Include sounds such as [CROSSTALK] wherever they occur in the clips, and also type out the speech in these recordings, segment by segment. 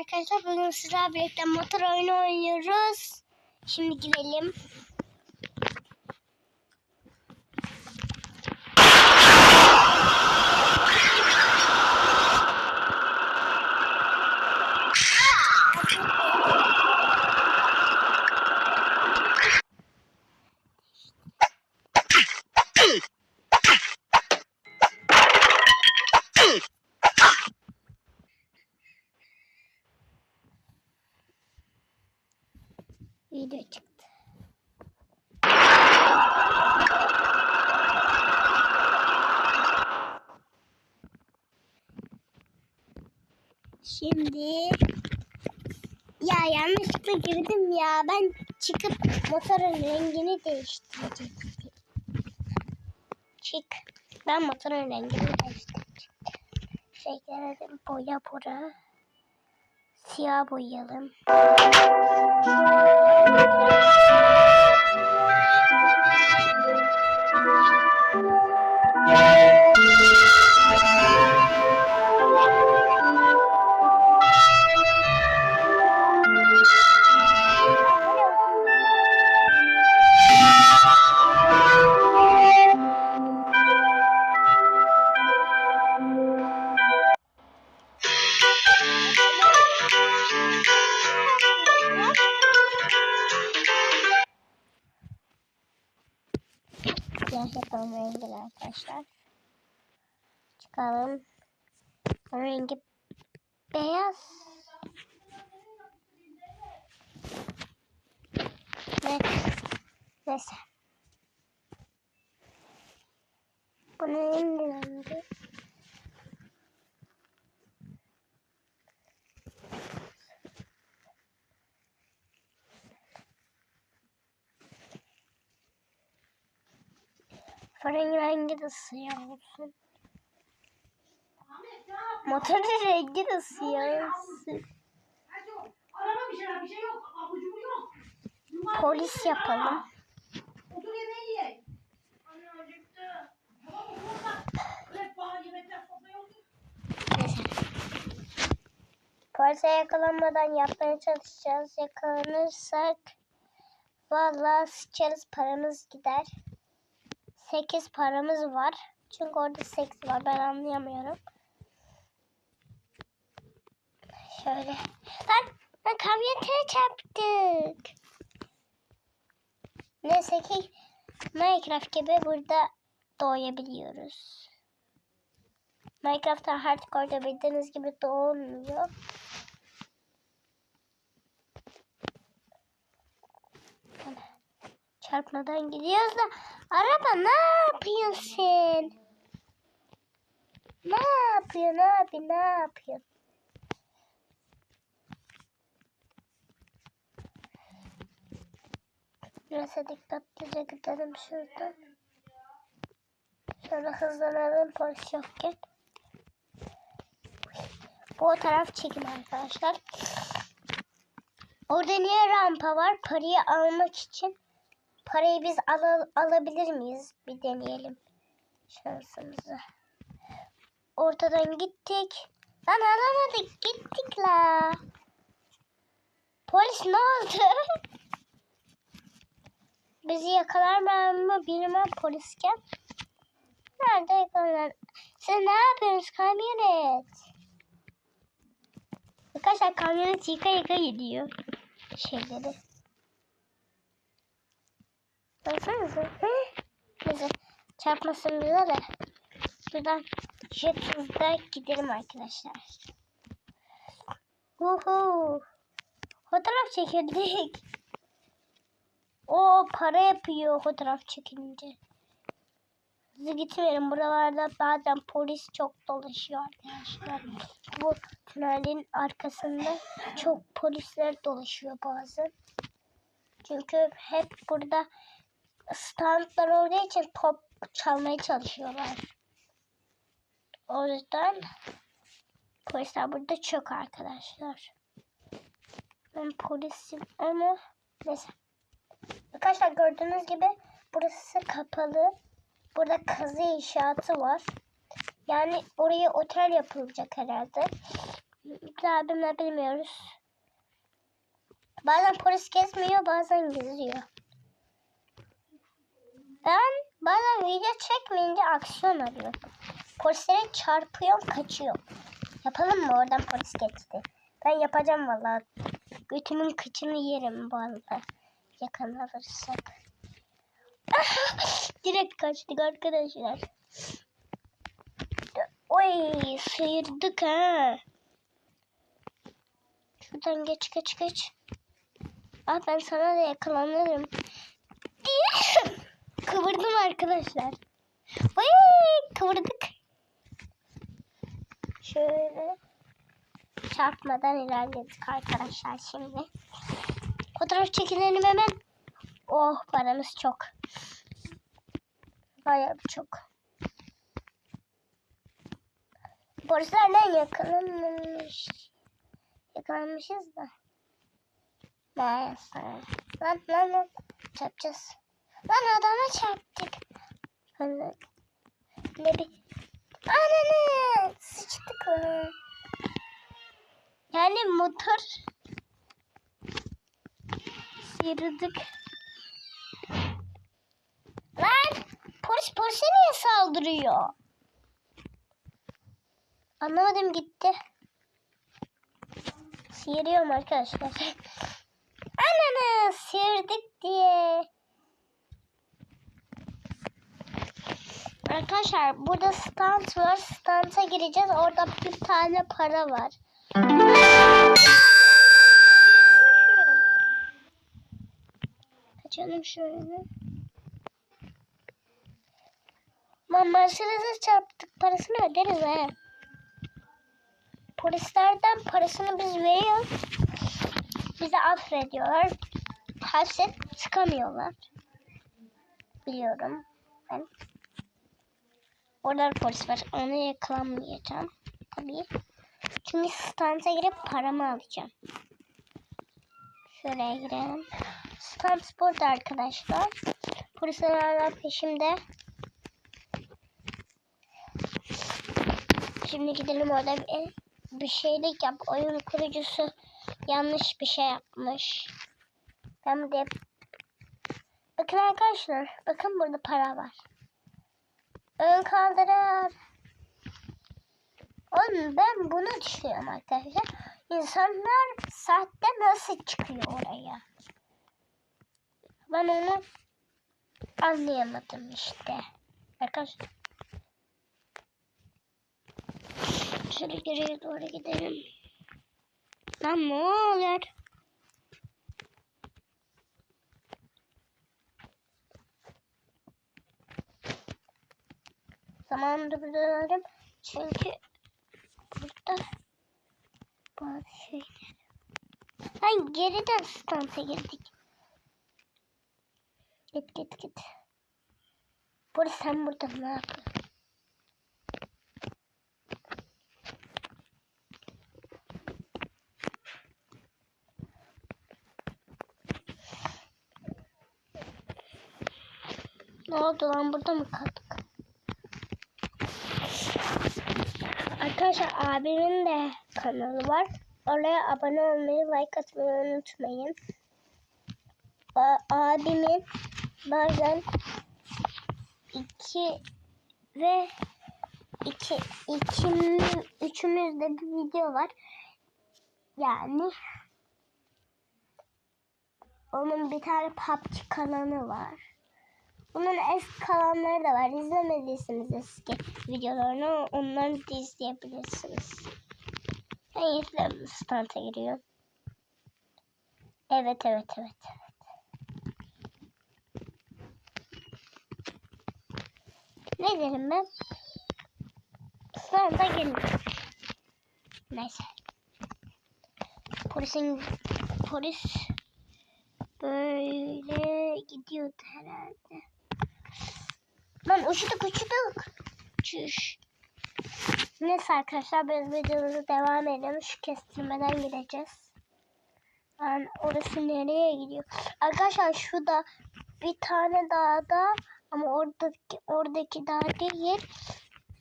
arkadaşlar. Bugün sizlerle birlikte motor oyunu oynuyoruz. Şimdi girelim. Video çıktı. Şimdi ya yanlışlıkla girdim ya. Ben çıkıp motorun rengini değiştirecektim. Çık. Ben motorun rengini değiştireceğim. Renkleri boya bora. Siyah boyayalım. Siyah renkli arkadaşlar. Çıkalım. Rengi beyaz. Ne? Neyse. Bunun en rengi. Rengi de siyah olsun. Motorun rengi de siyah olsun. Polis ya. yapalım. Polise yakalanmadan yapmaya çalışacağız. Yakalanırsak vallahi sıçarız paramız gider. 8 paramız var. Çünkü orada seks var. Ben anlayamıyorum. Şöyle. Lan, lan kamyonete çarptık. Neyse ki Minecraft gibi burada doğabiliyoruz. Minecraft'ta hardcore'da bildiğiniz gibi doğmuyor. Çarpmadan gidiyoruz da araba ne yapıyorsun? Ne yapıyorsun abi ne yapıyorsun? Biraz dikkatlice gidelim şuradan. Şöyle hızlanalım polis yokken. Bu taraf çekim arkadaşlar. Orada niye rampa var? Parayı almak için. Parayı biz al alabilir miyiz? Bir deneyelim. Şansımızı. Ortadan gittik. Lan alamadık. Gittik la. Polis ne oldu? [LAUGHS] Bizi yakalar mı bilmem polisken. Nerede yakalar? Siz ne yapıyorsunuz kamyonet? Arkadaşlar kamyonet yıka yıka gidiyor. Şeyleri. Baksanıza. Neyse. Çarpmasın bize de. Buradan jet hızda gidelim arkadaşlar. Uhu. Fotoğraf çekildik. O para yapıyor fotoğraf çekilince. Hızlı gitmeyelim. Buralarda bazen polis çok dolaşıyor arkadaşlar. Bu tünelin arkasında çok polisler dolaşıyor bazen. Çünkü hep burada standlar olduğu için top çalmaya çalışıyorlar. O yüzden polisler burada çok arkadaşlar. Ben polisim ama neyse. Arkadaşlar gördüğünüz gibi burası kapalı. Burada kazı inşaatı var. Yani oraya otel yapılacak herhalde. Abimle bilmiyoruz. Bazen polis gezmiyor bazen geziyor. Ben bazen video çekmeyince aksiyon arıyorum. Polislere çarpıyorum kaçıyorum. Yapalım mı oradan polis geçti. Ben yapacağım vallahi. Götümün kıçını yerim vallahi. Yakalanırsak. [LAUGHS] Direkt kaçtık arkadaşlar. Oy sıyırdık ha. Şuradan geç geç geç. Ah ben sana da yakalanırım. Diye [LAUGHS] kıvırdım arkadaşlar. Oy kıvırdık. Şöyle çarpmadan ilerledik arkadaşlar şimdi. Fotoğraf çekilelim hemen. Oh paramız çok. Bayağı çok. Polislerden yakalanmış. Yakalanmışız da. Neyse. Lan lan lan. Çarpacağız. Lan adama çarptık. Ne bir... Ananı sıçtık lan. Yani motor sıyırdık. Lan polis polise niye saldırıyor? Anlamadım gitti. Sıyırıyorum arkadaşlar. [LAUGHS] Ananı sıyırdık diye. Arkadaşlar burada stand var. Standa gireceğiz. Orada bir tane para var. Kaçalım şöyle. Mercedes'e çarptık. Parasını öderiz he. Polislerden parasını biz veriyoruz. Bizi affediyorlar. Hapse çıkamıyorlar. Biliyorum. Ben. Orada polis var. Onu yakalanmayacağım. Tabii. Çünkü standa girip paramı alacağım. Şuraya girelim. Stand burada arkadaşlar. Polisler hala peşimde. Şimdi gidelim orada bir, bir şeylik yap. Oyun kurucusu yanlış bir şey yapmış. Ben de Bakın arkadaşlar. Bakın burada para var. Ön kaldırar. Oğlum ben bunu düşünüyorum arkadaşlar. İnsanlar saatte nasıl çıkıyor oraya? Ben onu anlayamadım işte. Arkadaşlar. Şöyle geriye doğru gidelim. Lan ne oluyor? Buradayım. Çünkü burada bazı şeyler. Hayır geriden standa girdik. Git git git. Polis sen burada ne yapıyorsun? Ne oldu lan burada mı kaldık? Arkadaşlar abimin de kanalı var. Oraya abone olmayı, like atmayı unutmayın. A- abimin bazen iki ve iki, iki üçümüzde bir video var. Yani onun bir tane PUBG kanalı var. Bunun eski kalanları da var. İzlemediyseniz eski videolarını onları da izleyebilirsiniz. Ben izledim. Stanta giriyor. Evet evet evet. Ne derim ben? Stanta gelin. Neyse. Polisin polis böyle gidiyordu herhalde. Lan uçtuk uçtuk. Çüş. Neyse arkadaşlar biz videomuza devam edelim. Şu kestirmeden gideceğiz. Yani orası nereye gidiyor? Arkadaşlar şu da bir tane dağda ama oradaki oradaki dağ değil.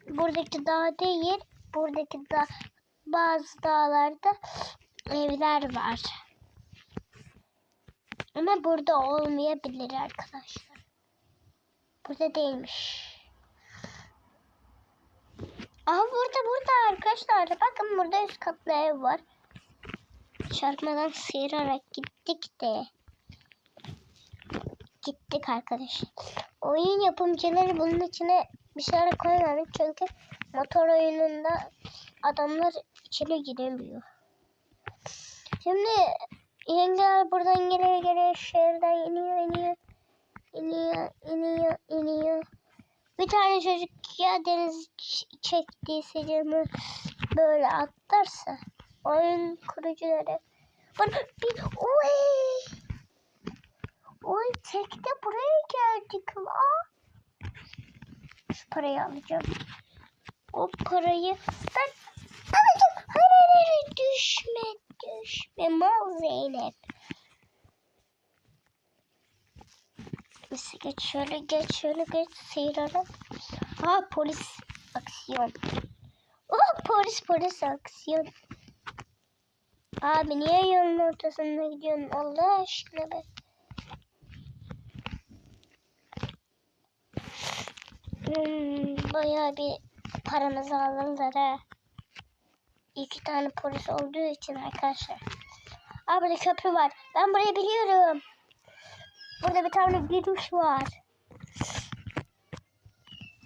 Buradaki dağ değil. Buradaki dağ bazı dağlarda evler var. Ama burada olmayabilir arkadaşlar. Burada değilmiş. Aha burada burada arkadaşlar. Bakın burada üst katlı ev var. Çarpmadan sıyırarak gittik de. Gittik arkadaşlar. Oyun yapımcıları bunun içine bir şeyler koymamış çünkü motor oyununda adamlar içine giremiyor. Şimdi yengeler buradan geliyor geliyor şehirden iniyor iniyor iniyor iniyor iniyor. Bir tane çocuk ya deniz çektiyse canı böyle atlarsa oyun kurucuları bana bir oy oy tekte buraya geldik la. Şu parayı alacağım. O parayı ben alacağım. Hayır hayır düşme düşme mal Zeynep. Neyse geç şöyle geç şöyle geç sıyırarak. Ha polis aksiyon. Oh polis polis aksiyon. Abi niye yolun ortasında gidiyorsun Allah aşkına be. Hmm, bayağı bir paramızı alırlar ha. İki tane polis olduğu için arkadaşlar. Aa burada köprü var. Ben burayı biliyorum. Burada bir tane virüs var.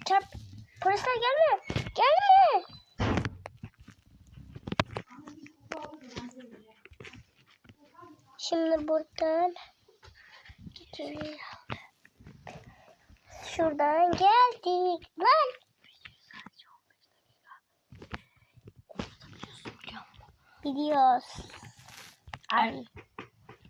Çarp. Polisler gelme. Gelme. Şimdi buradan. Şuradan geldik. Lan. Gidiyoruz. Ay.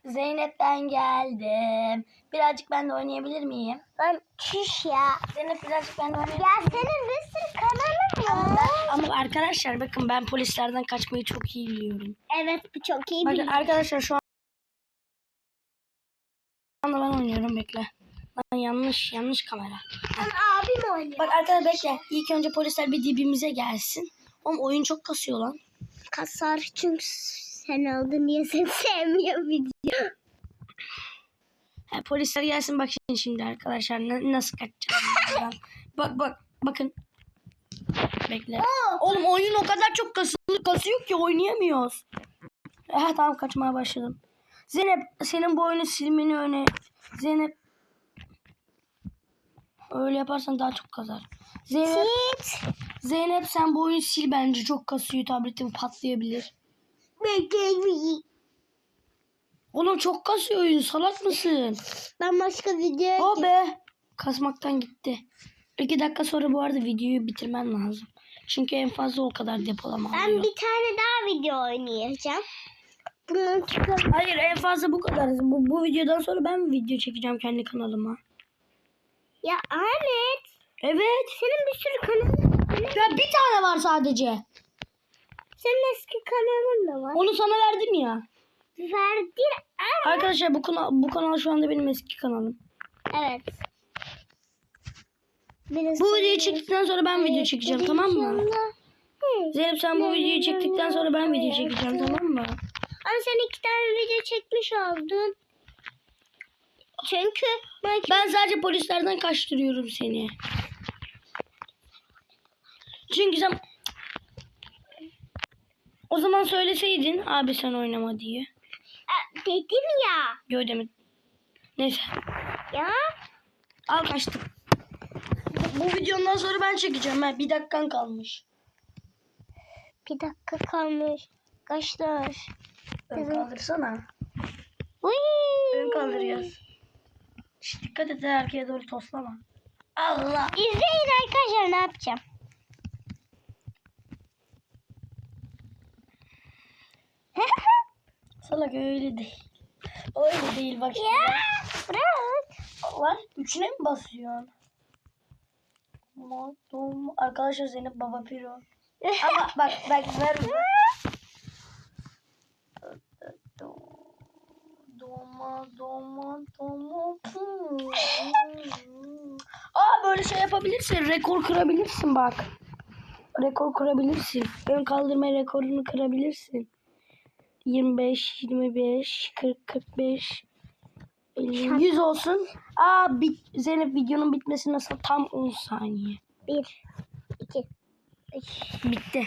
Zeynep ben geldim. Birazcık ben de oynayabilir miyim? Lan çüş ya. Zeynep birazcık ben de oynayabilir Ya senin bir sürü kanalın var. Ama arkadaşlar bakın ben polislerden kaçmayı çok iyi biliyorum. Evet bu çok iyi Bakın bir arkadaşlar şu anda ben oynuyorum bekle. Lan yanlış yanlış kamera. abim oynuyor. Bak arkadaşlar bekle. İlk önce polisler bir dibimize gelsin. Oğlum oyun çok kasıyor lan. Kasar çünkü sen aldın diye seni sevmiyor video. Ha, polisler gelsin bak şimdi, şimdi arkadaşlar na- nasıl kaçacağım. buradan. bak bak bakın. Bekle. Oğlum oyun o kadar çok kasıyor, kasıyor ki oynayamıyoruz. Ha tamam kaçmaya başladım. Zeynep senin bu oyunu silmeni öne. Zeynep öyle yaparsan daha çok kazar. Zeynep, Git. Zeynep sen bu oyunu sil bence çok kasıyor tabletin patlayabilir. Oğlum çok kasıyor oyun salak mısın? Ben başka video O be. Kasmaktan gitti. İki dakika sonra bu arada videoyu bitirmem lazım. Çünkü en fazla o kadar depolama Ben alıyor. bir tane daha video oynayacağım. Bunun çıkar. Hayır en fazla bu kadar. Bu, bu videodan sonra ben video çekeceğim kendi kanalıma. Ya Ahmet. Evet. Senin bir sürü kanalın var. Ya bir tane var sadece. Senin eski kanalın da var. Onu sana verdim ya. Verdin. Ama. Arkadaşlar bu kanal bu kanal şu anda benim eski kanalım. Evet. Biraz Bu videoyu çektikten sonra ben video çekeceğim tamam mı? Zeynep sen bu videoyu çektikten sonra ben video çekeceğim tamam mı? Ama sen iki tane video çekmiş oldun. Çünkü belki Ben sadece polislerden kaçtırıyorum seni. Çünkü sen o zaman söyleseydin abi sen oynama diye. Dedim ya. Gördüm. Neyse. Ya. Al kaçtım. Bu videondan sonra ben çekeceğim. Ha. Bir dakikan kalmış. Bir dakika kalmış. Kaçlar? Ön kaldırsana. Uy. Ön kaldırıyoruz. Şş, dikkat et erkeğe doğru toslama. Allah. İzleyin arkadaşlar ne yapacağım. [LAUGHS] Salak öyle değil. Öyle değil bak şimdi. ya bırak. Lan üçüne mi basıyorsun? Ama doğum- Arkadaşlar Zeynep baba piro. Ama [LAUGHS] bak bak ver. Doma doma doma. Aa böyle şey yapabilirsin. Rekor kırabilirsin bak. rekor kurabilirsin. Ön kaldırma rekorunu kırabilirsin. 25, 25, 40, 45, 50, 100 olsun. Aa bit Zeynep videonun bitmesi nasıl? Tam 10 saniye. Bir, iki, üç. Bitti.